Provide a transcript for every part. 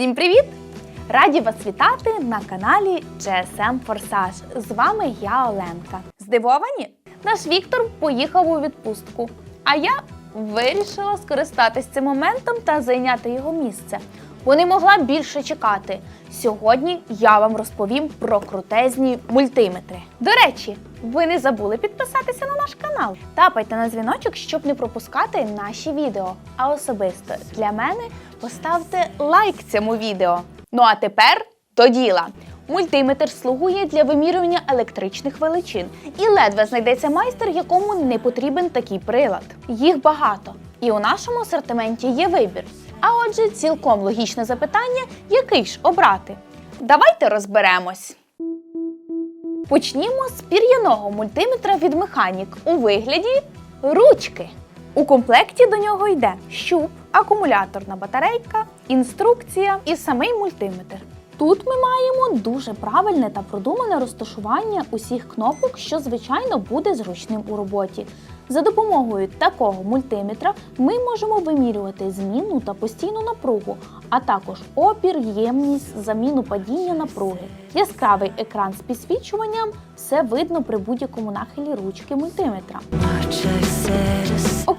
Всім привіт! Раді вас вітати на каналі GSM Форсаж. З вами я Оленка. Здивовані? Наш Віктор поїхав у відпустку, а я вирішила скористатись цим моментом та зайняти його місце, бо не могла більше чекати. Сьогодні я вам розповім про крутезні мультиметри. До речі, ви не забули підписатися на наш канал. Тапайте на дзвіночок, щоб не пропускати наші відео. А особисто для мене поставте лайк цьому відео. Ну а тепер до діла. Мультиметр слугує для вимірювання електричних величин, і ледве знайдеться майстер, якому не потрібен такий прилад. Їх багато, і у нашому асортименті є вибір. А отже, цілком логічне запитання, який ж обрати. Давайте розберемось. Почнімо з пір'яного мультиметра від Механік у вигляді ручки. У комплекті до нього йде щуп, акумуляторна батарейка, інструкція і самий мультиметр. Тут ми маємо дуже правильне та продумане розташування усіх кнопок, що звичайно буде зручним у роботі. За допомогою такого мультиметра ми можемо вимірювати зміну та постійну напругу, а також опір, ємність, заміну падіння напруги. Яскравий екран з підсвічуванням все видно при будь-якому нахилі ручки мультиметра.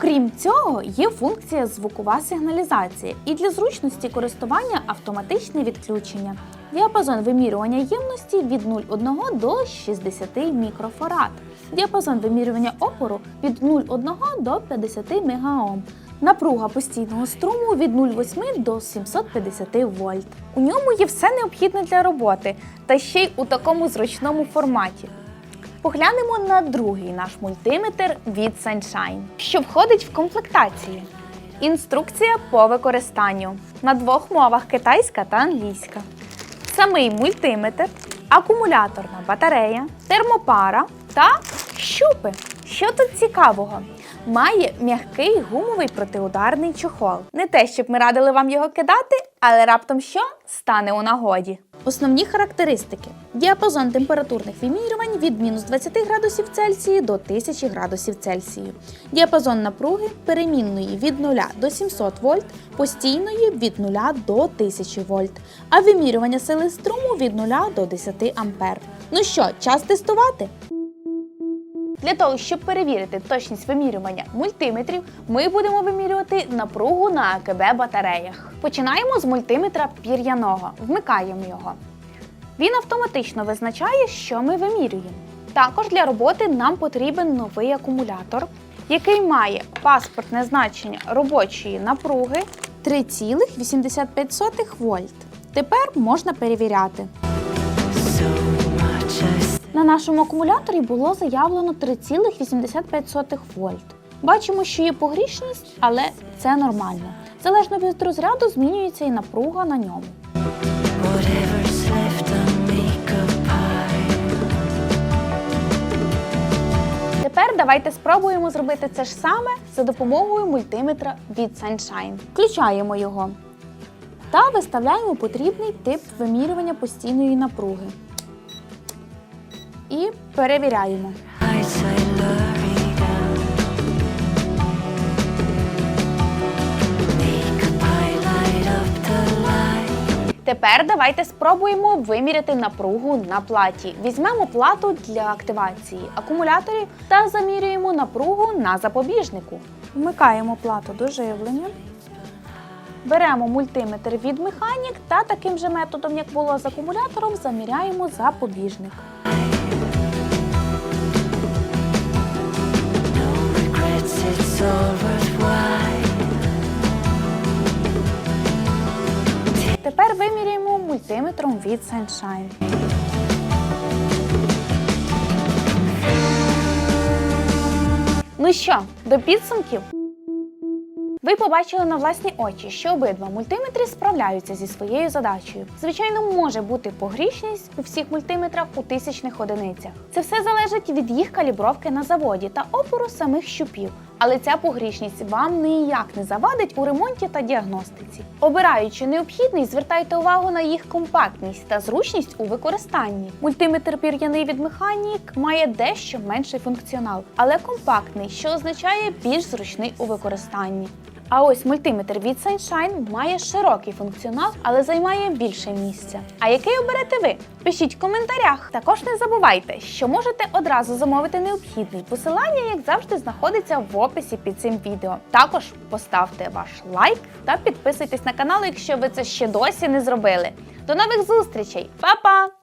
Окрім цього, є функція звукова сигналізація і для зручності користування автоматичне відключення. Діапазон вимірювання ємності від 0,1 до 60 мікрофарад. Діапазон вимірювання опору від 0,1 до 50 мегаом. Напруга постійного струму від 0,8 до 750 вольт. У ньому є все необхідне для роботи, та ще й у такому зручному форматі. Поглянемо на другий наш мультиметр від Sunshine, що входить в комплектацію. Інструкція по використанню на двох мовах китайська та англійська. Самий мультиметр, акумуляторна батарея, термопара та щупи. Що тут цікавого? Має м'який гумовий протиударний чохол. Не те, щоб ми радили вам його кидати, але раптом що стане у нагоді. Основні характеристики: діапазон температурних вимірювань від мінус 20 градусів Цельсію до 1000 градусів Цельсію. Діапазон напруги перемінної від 0 до 700 вольт, постійної від 0 до 1000 вольт, а вимірювання сили струму від 0 до 10 ампер. Ну що, час тестувати? Для того, щоб перевірити точність вимірювання мультиметрів, ми будемо вимірювати напругу на АКБ батареях. Починаємо з мультиметра пір'яного. Вмикаємо його. Він автоматично визначає, що ми вимірюємо. Також для роботи нам потрібен новий акумулятор, який має паспортне значення робочої напруги 3,85 вольт. Тепер можна перевіряти. На нашому акумуляторі було заявлено 3,85 вольт. Бачимо, що є погрішність, але це нормально. Залежно від розряду змінюється і напруга на ньому. Тепер давайте спробуємо зробити це ж саме за допомогою мультиметра від Sunshine. Включаємо його та виставляємо потрібний тип вимірювання постійної напруги. The light. Тепер давайте спробуємо виміряти напругу на платі. Візьмемо плату для активації акумуляторів та замірюємо напругу на запобіжнику. Вмикаємо плату до живлення. Беремо мультиметр від механік та таким же методом, як було з акумулятором, заміряємо запобіжник. Тепер виміряємо мультиметром від Sunshine. Ну що, до підсумків? Ви побачили на власні очі, що обидва мультиметри справляються зі своєю задачею. Звичайно, може бути погрішність у всіх мультиметрах у тисячних одиницях. Це все залежить від їх калібровки на заводі та опору самих щупів. Але ця погрішність вам ніяк не завадить у ремонті та діагностиці. Обираючи необхідний, звертайте увагу на їх компактність та зручність у використанні. Мультиметр пір'яний від механік має дещо менший функціонал, але компактний, що означає більш зручний у використанні. А ось мультиметр від Sunshine має широкий функціонал, але займає більше місця. А який оберете ви? Пишіть в коментарях. Також не забувайте, що можете одразу замовити необхідний. Посилання, як завжди, знаходиться в описі під цим відео. Також поставте ваш лайк та підписуйтесь на канал, якщо ви це ще досі не зробили. До нових зустрічей, Па-па!